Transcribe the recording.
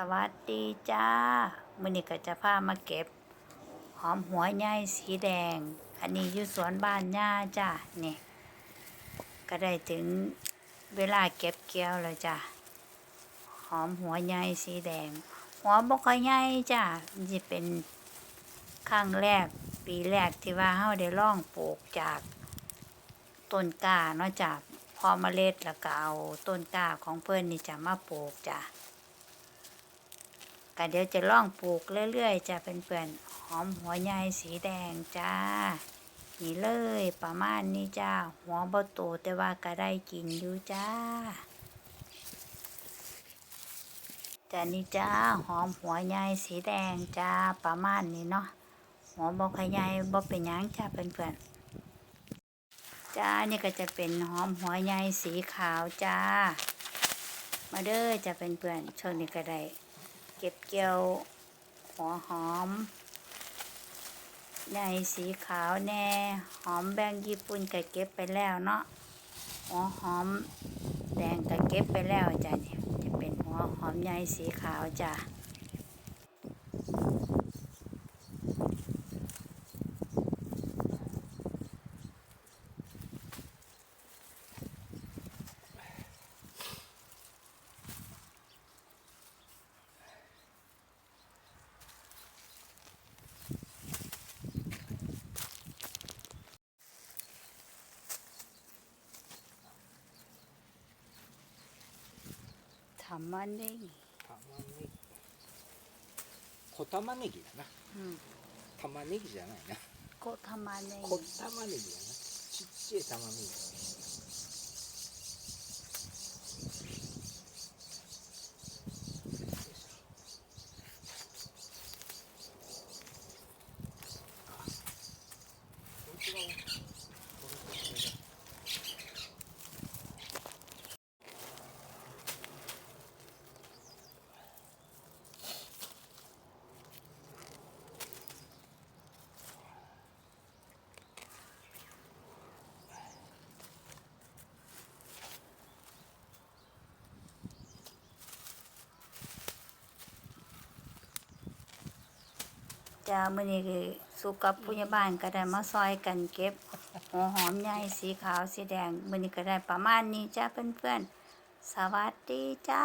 สวัสดีจ้ามื้อนี้ก็จะพามาเก็บ หอมหัวใหญ่สีแดง อันนี้อยู่สวนบ้านย่าจ้านี่ก็ได้ถึงเวลาเก็บเกี่ยวแล้วจ้าหอมหัวใหญ่สีแดง หัวบ่ค่อยใหญ่จ้ามันสิเป็นครั้งแรกปีแรกที่ว่าเฮาได้ลองปลูกจากต้นกล้าเนาะจ้าพอเมล็ดแล้วก็เอาต้นกล้าของเพิ่อนนี่จะมาปลูกจ้า ก็เดี๋ยวจะล่องปลูกเรื่อยๆจะเป็นเพื่อนๆหอมหัวใหญ่สีแดงจ้านี่เลยประมาณนี้จ้า หัวบ่โตแต่ว่าก็ได้กินอยู่จ้าจ้านี่จ้าหอมหัวใหญ่สีแดงจ้าประมาณนี้เนาะหัวบ่ขยายบ่เป็นยังจ้าเพื่อนๆจ้านี่ก็จะเป็นหอมหัวใหญ่สีขาวจ้า มาเด้อจะเป็นเพื่อนๆช่วงนี้ก็ได้ เก็บเกี่ยวหัวหอมในสีขาวแน่หอมแบงญี่ปุ่นก็เก็บไปแล้วเนาะหัวหอมแดงก็เก็บไปแล้วจ้ะจะเป็นหัวหอมใหญ่สีขาวจ้ะ 玉ねぎ。玉ねぎ。小玉ねぎだな、うん、玉ねぎじゃないな。小玉ねぎ。小玉ねぎだな。ちっちゃい玉ねぎ จ้ามื่อนี้คือสุกับผู้ใหญ่บ้านก็ได้มาซอยกันเก็บหัวหอมใหญ่สีขาวสีแดงมื่อนี้ก็ได้ประมาณนี้จ้าเพื่อนๆ สวัสดีจ้า